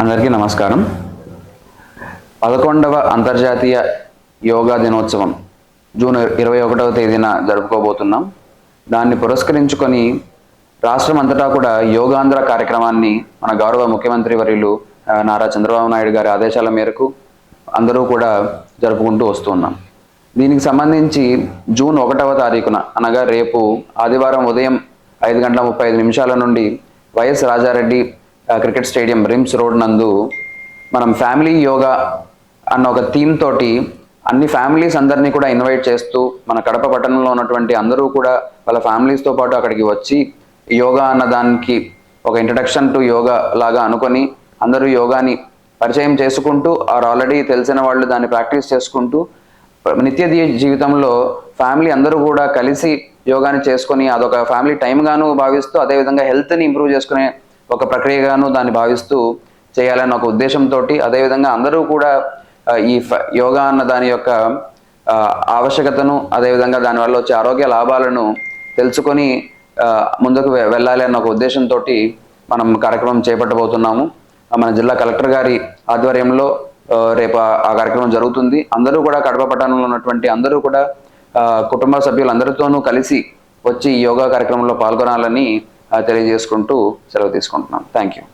అందరికీ నమస్కారం. పదకొండవ అంతర్జాతీయ యోగా దినోత్సవం జూన్ ఇరవై ఒకటవ తేదీన జరుపుకోబోతున్నాం. దాన్ని పురస్కరించుకొని రాష్ట్రం అంతటా కూడా యోగాంధ్ర కార్యక్రమాన్ని మన గౌరవ ముఖ్యమంత్రి వర్యులు నారా చంద్రబాబు నాయుడు గారి ఆదేశాల మేరకు అందరూ కూడా జరుపుకుంటూ వస్తున్నాం. దీనికి సంబంధించి జూన్ ఒకటవ తారీఖున అనగా రేపు ఆదివారం ఉదయం ఐదు గంటల ముప్పై ఐదు నిమిషాల నుండి YS Rajareddy cricket stadium RIMS road నందు మనం ఫ్యామిలీ యోగా అన్న ఒక థీమ్ తోటి అన్ని ఫ్యామిలీస్ అందరినీ కూడా ఇన్వైట్ చేస్తూ మన కడప పట్టణంలో ఉన్నటువంటి అందరూ కూడా వాళ్ళ ఫ్యామిలీస్తో పాటు అక్కడికి వచ్చి యోగా అన్న దానికి ఒక ఇంట్రడక్షన్ టు యోగా లాగా అనుకొని అందరూ యోగాని పరిచయం చేసుకుంటూ ఆర్ ఆల్రెడీ తెలిసిన వాళ్ళు దాన్ని ప్రాక్టీస్ చేసుకుంటూ నిత్య జీవితంలో ఫ్యామిలీ అందరూ కూడా కలిసి యోగాని చేసుకొని అదొక ఫ్యామిలీ టైం గాను భావిస్తూ అదేవిధంగా హెల్త్ని ఇంప్రూవ్ చేసుకునే ఒక ప్రక్రియగాను దాన్ని భావిస్తూ చేయాలన్న ఒక ఉద్దేశంతో అదేవిధంగా అందరూ కూడా ఈ ఫ- యోగా అన్న దాని యొక్క ఆవశ్యకతను అదేవిధంగా దానివల్ల వచ్చే ఆరోగ్య లాభాలను తెలుసుకొని ముందుకు వె- వెళ్ళాలి అన్న ఒక ఉద్దేశంతో మనం కార్యక్రమం చేపట్టబోతున్నాము. మన జిల్లా కలెక్టర్ గారి ఆధ్వర్యంలో రేపు ఆ కార్యక్రమం జరుగుతుంది. అందరూ కూడా కడప పట్టణంలో ఉన్నటువంటి అందరూ కూడా కుటుంబ సభ్యులందరితోనూ కలిసి వచ్చి ఈ యోగా కార్యక్రమంలో పాల్గొనాలని తెలియజేసుకుంటూ సెలవు తీసుకుంటున్నాం. Thank you